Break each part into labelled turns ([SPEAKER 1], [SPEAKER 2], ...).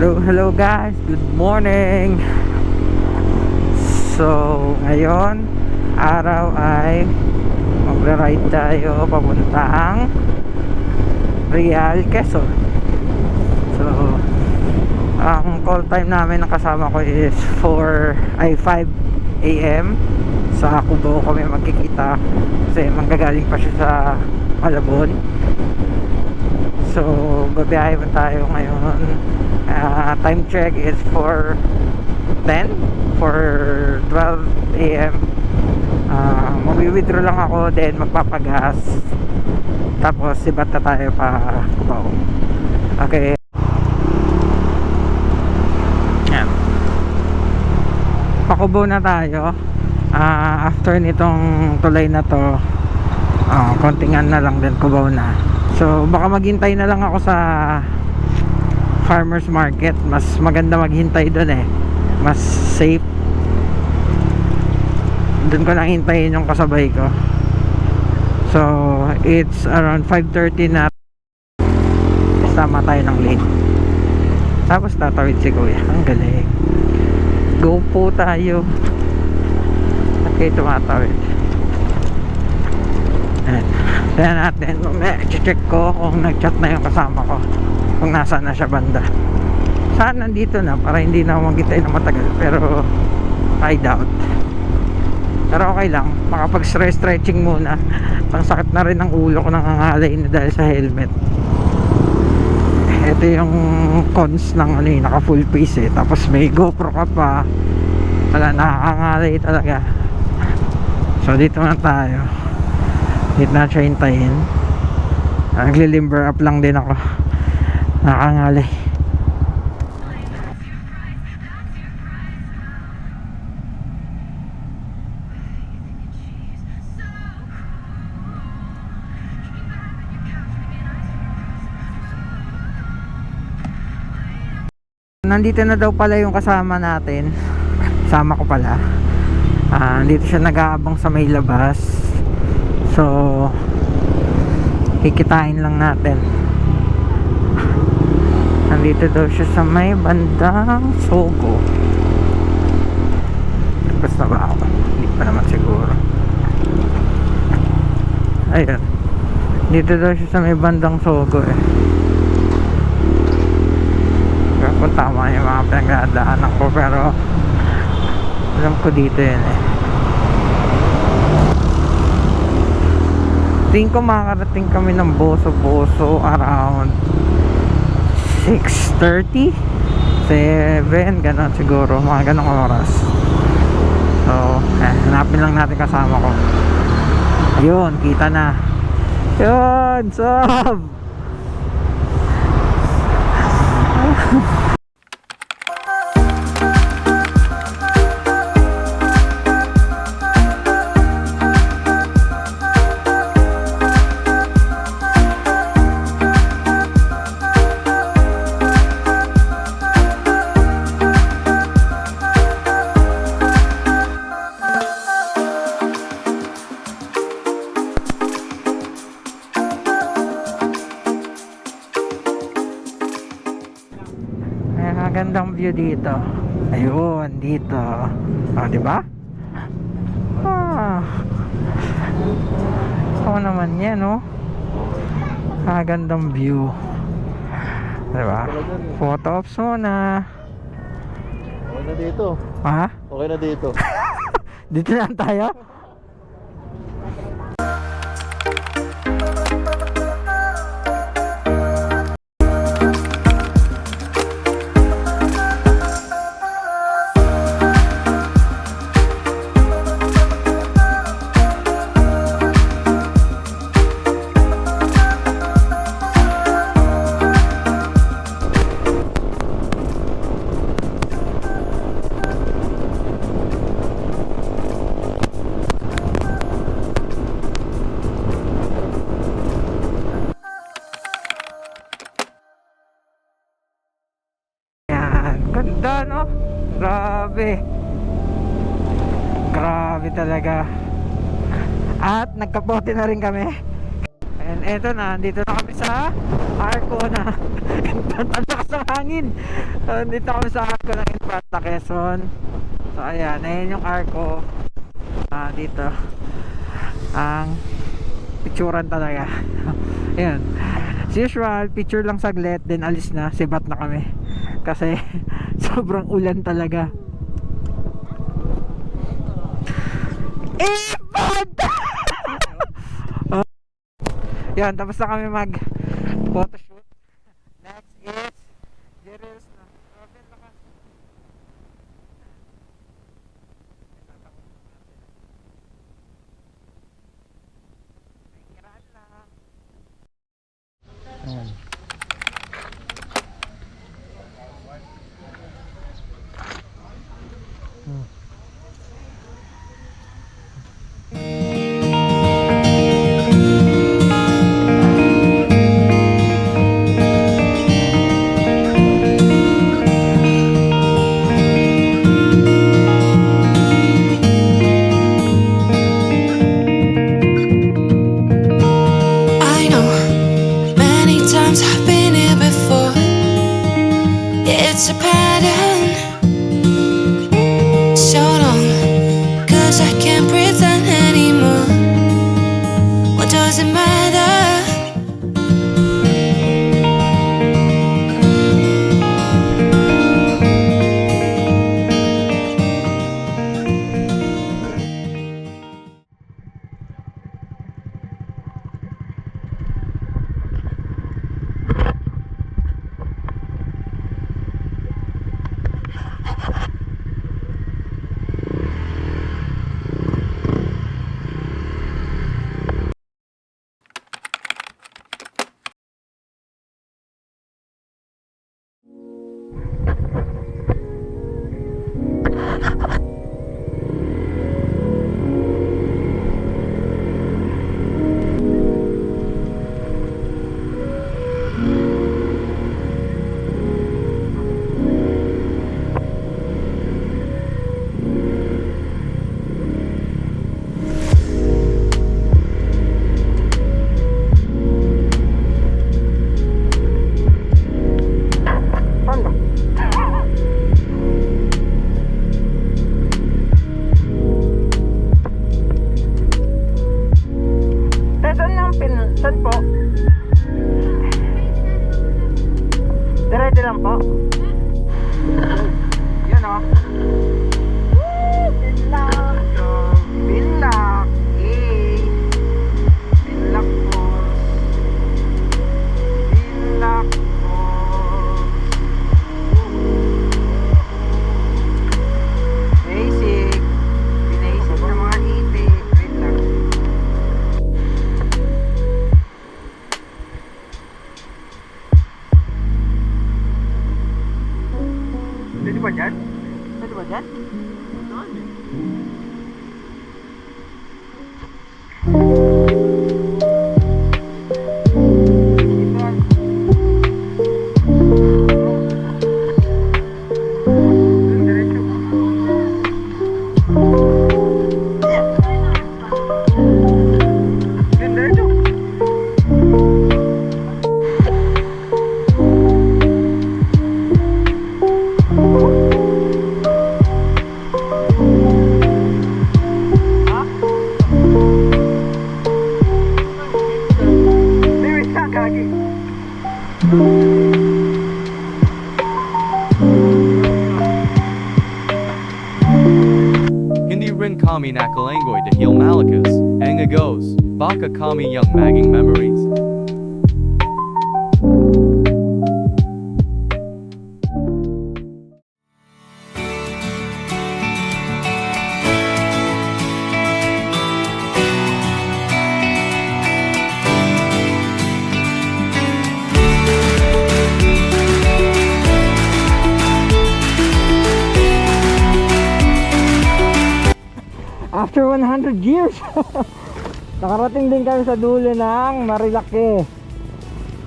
[SPEAKER 1] Hello, hello guys. Good morning. So, ngayon, araw ay magra-ride tayo papuntang Real Quezon. So, ang call time namin ng kasama ko is 4 ay 5 AM. Sa Cubao kami magkikita kasi manggagaling pa siya sa Malabon. So, babiyahe tayo ngayon. Ah, time check is for 10 for 12 a.m. Uh, Mag-withdraw lang ako then magpapagas. Tapos sibat na tayo pa Cubao. Okay. Yan. Pakubo na tayo. Ah, after nitong tulay na to, ah, kontingan na lang din Cubao na. So baka maghintay na lang ako sa farmers market. Mas maganda maghintay doon eh. Mas safe. Doon ko lang hintayin yung kasabay ko. So it's around 5.30 na tama tayo ng late. Tapos tatawid si kuya. Ang galing. Go po tayo. At kayo tumatawid. Kaya natin, mamaya check ko kung nag-chat na yung kasama ko. Kung nasaan na siya banda. Saan nandito na para hindi na ako magkitay na matagal. Pero I doubt. Pero okay lang. Makapag-stretching muna. Pang sakit na rin ang ulo ko nangangalay na dahil sa helmet. Ito yung cons ng ano eh, naka full face eh. Tapos may GoPro ka pa. Wala, nakakangalay talaga. So dito na tayo. Dito na siya hintayin. Nagli-limber up lang din ako. Nakakangalay. Nandito na daw pala yung kasama natin. Sama ko pala. Ah, dito siya nag-aabang sa may labas. So, kikitain lang natin. Nandito daw siya sa may bandang Sogo. Tapos na ba ako? Hindi pa naman siguro. Ayun. Dito daw siya sa may bandang Sogo eh. Kung tama yung mga pinagdadaanan ko pero alam ko dito yun eh. Tingin ko makakarating kami ng Boso-Boso around 6.30 7, ganon siguro mga ganong oras. So, eh, hanapin lang natin kasama ko. Ayun, kita na. Yun, sob view dito. Ayun, dito. Ah, di ba? Ah. Oo naman yan, oh. Magandang view. Di ba? Photo ops muna.
[SPEAKER 2] Okay na dito.
[SPEAKER 1] Ha?
[SPEAKER 2] Okay na dito.
[SPEAKER 1] Dito lang tayo? Grabe. Grabe talaga. At nagkapote na rin kami. Ayan eto na, dito na kami sa Arco na Infanta, ang lakas ng hangin. Dito kami sa Arco ng Infanta, Quezon. So, ayan, ayan yung Arco. Ah, dito. Ang picturean talaga. ayan. As usual, picture lang saglit, then alis na, sibat na kami. Kasi, sobrang ulan talaga. Infanta! Yan, tapos na kami mag photoshoot.
[SPEAKER 3] Agos, baka kami yung maging memories.
[SPEAKER 1] After 100 years, nakarating din kami sa dulo ng Marilake.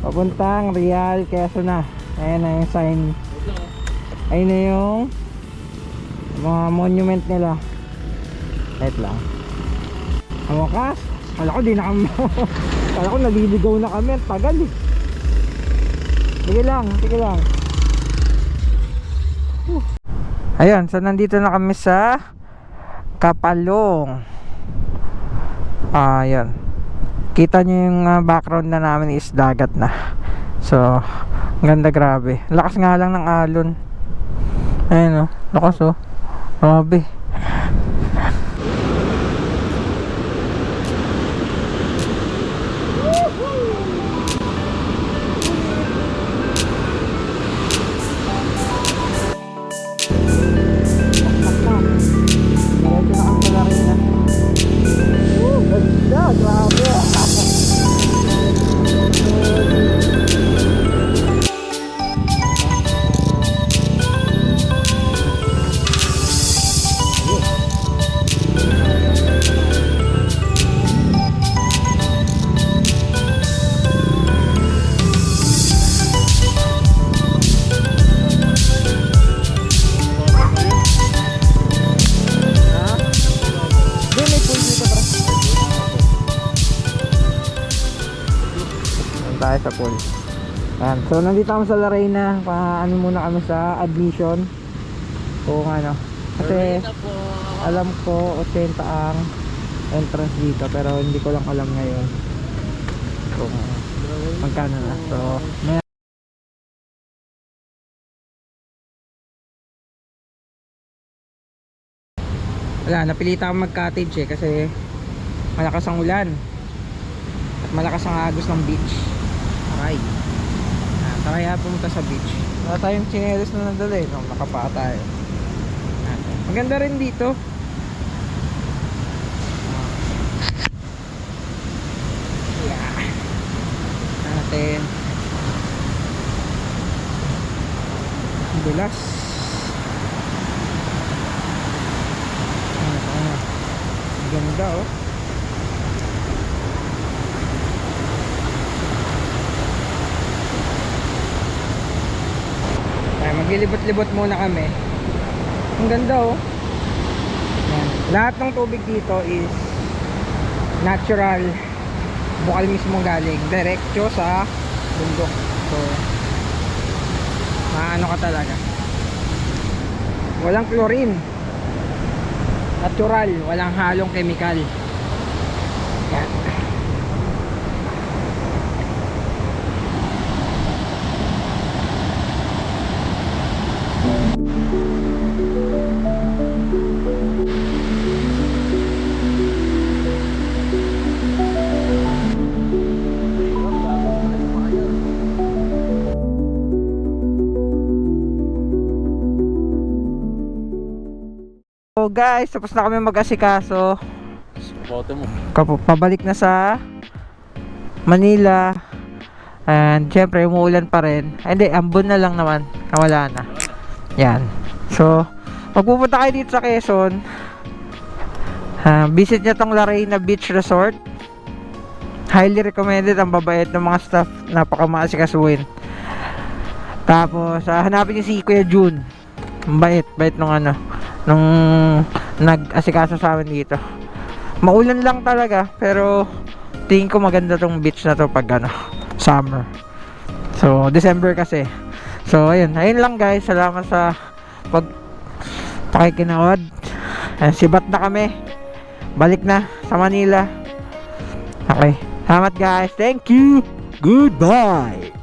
[SPEAKER 1] Papuntang Real, Quezon na. Ayan na yung sign. Ayun na yung mga monument nila. Wait lang. Ang wakas, wala ko di na kami Kala ko naliligaw na kami. Ang tagal eh. Sige lang, sige lang. Whew. Ayan, so nandito na kami sa Kapalong. Ah, ayan. Kita nyo yung ah, background na namin is dagat na. So, ganda grabe. Lakas nga lang ng alon. Ayan oh, lakas oh. Grabe. Doon tayo sa pool. Yan. So, nandito kami sa Larena. Paano muna kami sa admission. Kung ano. Kasi, alam ko, 80 ang entrance dito. Pero hindi ko lang alam ngayon. Kung magkano na. So, may wala, napilitan akong mag-cottage eh kasi malakas ang ulan at malakas ang agos ng beach aray ah, tara kaya pumunta sa beach. Wala tayong chinelis na nadala eh no, nakapa tayo. Ah, maganda rin dito. Yeah. Natin. Dulas Ano, ano. Ganda oh. Ay, maglilibot-libot muna kami. Ang ganda oh. Yan. Lahat ng tubig dito is natural. Bukal mismo galing. Diretso sa bundok. So, maano ka talaga. Walang chlorine natural, walang halong chemical. Guys, tapos na kami mag-asikaso.
[SPEAKER 2] Bote mo.
[SPEAKER 1] Kapo- pabalik na sa Manila. And syempre, umuulan pa rin. Ay, hindi, ambon na lang naman. Nawala na. Yan. So, magpupunta kayo dito sa Quezon. Ah, visit nyo tong Larena Beach Resort. Highly recommended. Ang babait ng mga staff. Napakamaasikasuhin. Tapos, ah, hanapin nyo si Kuya June. Bait. Bait nung ano. Nung nag-asikaso sa amin dito. Maulan lang talaga. Pero, tingin ko maganda tong beach na to pag ano, summer. So, December kasi. So, ayun. Ayun lang guys. Salamat sa pag pakikinood. Ayan, sibat na kami. Balik na sa Manila. Okay. Salamat guys. Thank you. Goodbye.